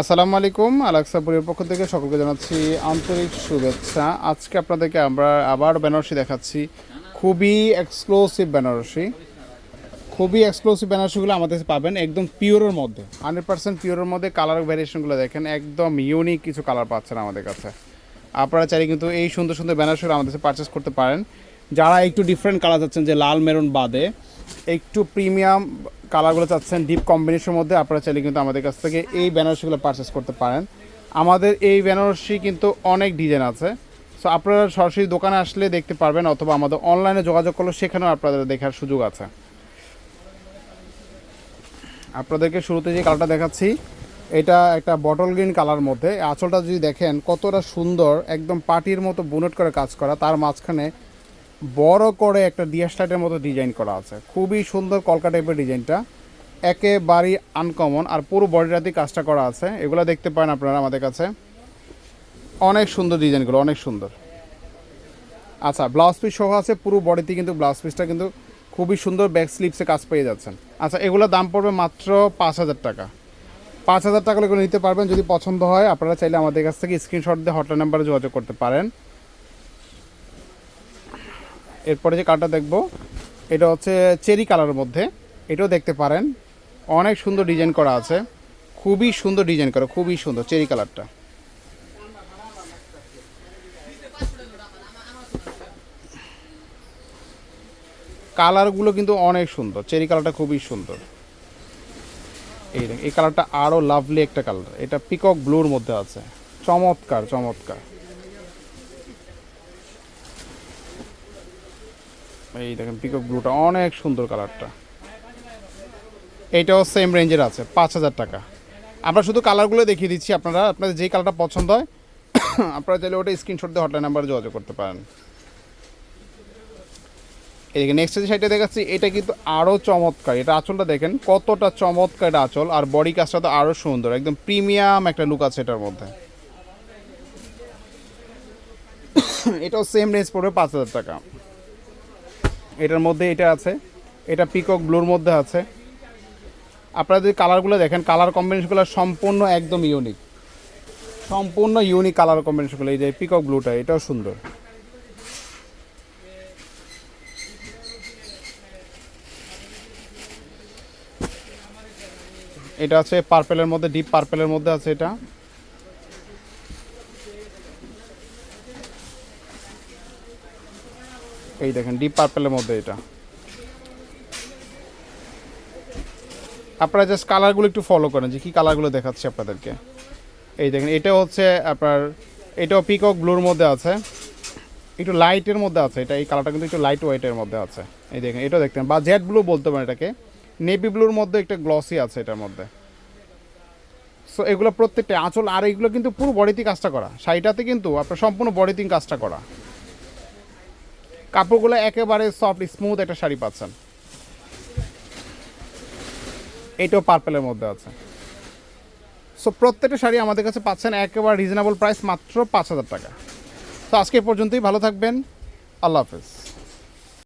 আসসালামু আলাইকুম আলাক্সাপুরের পক্ষ থেকে সকলকে জানাচ্ছি আন্তরিক শুভেচ্ছা। আজকে আপনাদেরকে আমরা আবার বেনারসি দেখাচ্ছি। খুবই এক্সক্লুসিভ বেনারসি। খুবই এক্সক্লুসিভ বেনারসিগুলো আমাদের পাবেন একদম পিওরের মধ্যে। হান্ড্রেড পার্সেন্ট পিওরের মধ্যে কালার ভ্যারিয়েশনগুলো দেখেন, একদম ইউনিক কিছু কালার পাচ্ছেন আমাদের কাছে। আপনারা চাইলে কিন্তু এই সুন্দর সুন্দর বেনারসিগুলো আমাদের কাছে পারচেস করতে পারেন। যারা একটু ডিফারেন্ট কালার চাচ্ছেন যে লাল মেরুন বাদে, একটু প্রিমিয়াম কালারগুলো চাচ্ছেন ডিপ কম্বিনেশনের মধ্যে, আপনারা চাইলে কিন্তু আমাদের কাছ থেকে এই বেনারসিগুলো পারচেস করতে পারেন। আমাদের এই বেনারসি কিন্তু অনেক ডিজাইন আছে। সো আপনারা সরাসরি দোকানে আসলে দেখতে পারবেন অথবা আমাদের অনলাইনে যোগাযোগ করলে সেখানেও আপনাদের দেখার সুযোগ আছে। আপনাদেরকে শুরুতে যে কালারটা দেখাচ্ছি, এটা একটা বটল গ্রিন কালার মধ্যে। আঁচলটা যদি দেখেন, কতটা সুন্দর, একদম পাটির মতো বুনেট করে কাজ করা, তার মাঝখানে বড় করে একটা ডিয়াস্টাইটের মতো ডিজাইন করা আছে। খুবই সুন্দর কলকা টাইপের ডিজাইনটা একেবারেই আনকমন আর পুরো বডিটাতেই কাজটা করা আছে। এগুলো দেখতে পারেন আপনারা আমাদের কাছে। অনেক সুন্দর ডিজাইনগুলো অনেক সুন্দর। আচ্ছা ব্লাউজ পিস সহ আছে, পুরো বডিতে কিন্তু ব্লাউজ পিসটা কিন্তু খুবই সুন্দর ব্যাক স্লিপসে কাজ পেয়ে যাচ্ছেন। আচ্ছা এগুলোর দাম পড়বে মাত্র পাঁচ হাজার টাকা। পাঁচ হাজার টাকা করে নিতে পারবেন যদি পছন্দ হয়। আপনারা চাইলে আমাদের কাছ থেকে স্ক্রিনশট দিয়ে হটলাইন নাম্বারে যোগাযোগ করতে পারেন। এরপরে যে কালারটা দেখব, এটা হচ্ছে চেরি কালারের মধ্যে। এটাও দেখতে পারেন। অনেক সুন্দর ডিজাইন করা আছে। খুবই সুন্দর ডিজাইন করা, খুবই সুন্দর চেরি কালারটা। কালারগুলো কিন্তু অনেক সুন্দর, চেরি কালারটা খুবই সুন্দর। এই এই কালারটা আরও লাভলি একটা কালার। এটা পিকক ব্লুর মধ্যে আছে। চমৎকার চমৎকার। এই দেখেন পিকক ব্লুটা অনেক সুন্দর কালারটা। এইটাও সেম রেঞ্জের আছে, পাঁচ হাজার টাকা। আমরা শুধু কালারগুলো দেখিয়ে দিচ্ছি, আপনারা, আপনাদের যেই কালারটা পছন্দ হয়, আপনারা চাইলে ওটা স্ক্রিনশট দিয়ে হটলাইন নাম্বারে যোগাযোগ করতে পারেন। এদিকে নেক্সট যে সাইডে দেখাচ্ছি, এটা কিন্তু আরও চমৎকার। এটা আঁচলটা দেখেন, কতটা চমৎকার এটা আঁচল, আর বডি কাজটা তো আরও সুন্দর, একদম প্রিমিয়াম একটা লুক আছে এটার মধ্যে। এটাও সেম রেঞ্জ পড়বে পাঁচ হাজার টাকা। এটার মধ্যে এটা আছে, এটা পিকক ব্লুর মধ্যে আছে। আপনারা যদি কালারগুলো দেখেন কালার কম্বিনেশনগুলো সম্পূর্ণ একদম ইউনিক সম্পূর্ণ ইউনিক কালার কম্বিনেশনগুলো এই যে পিকক ব্লুটা এটাও সুন্দর। এটা আছে পার্পেলের মধ্যে ডিপ পার্পেলের মধ্যে আছে এটা। এই দেখেন ডিপ পার্পেলের মধ্যে এটা। আপনারা জাস্ট কালারগুলো একটু ফলো করেন, যে কী কালারগুলো দেখাচ্ছে আপনাদেরকে। এই দেখেন, এটা হচ্ছে আপনার, এটাও পিকক ব্লুর মধ্যে আছে। একটু লাইটের মধ্যে আছে, এটা এই কালারটা কিন্তু একটু লাইট ওয়েটের মধ্যে আছে। এই দেখেন, এটাও দেখতেন বা জেড ব্লু বলতে পারেন এটাকে। নেভি ব্লুর মধ্যে একটা গ্লসি আছে এটার মধ্যে। সো এগুলো প্রত্যেকটা আঁচল, আর এগুলো কিন্তু পুরো বডিতে কাজটা করা। শাড়িটাতে কিন্তু আপনার সম্পূর্ণ বডিতে কাজটা করা। কাপড়গুলো একেবারে সফট স্মুথ একটা শাড়ি পাচ্ছেন। এটাও পার্পেলের মধ্যে আছে। সো প্রত্যেকটা শাড়ি আমাদের কাছে পাচ্ছেন একেবারে রিজনেবল প্রাইস মাত্র পাঁচ হাজার টাকা। তো আজকে পর্যন্তই, ভালো থাকবেন। আল্লাহ হাফেজ।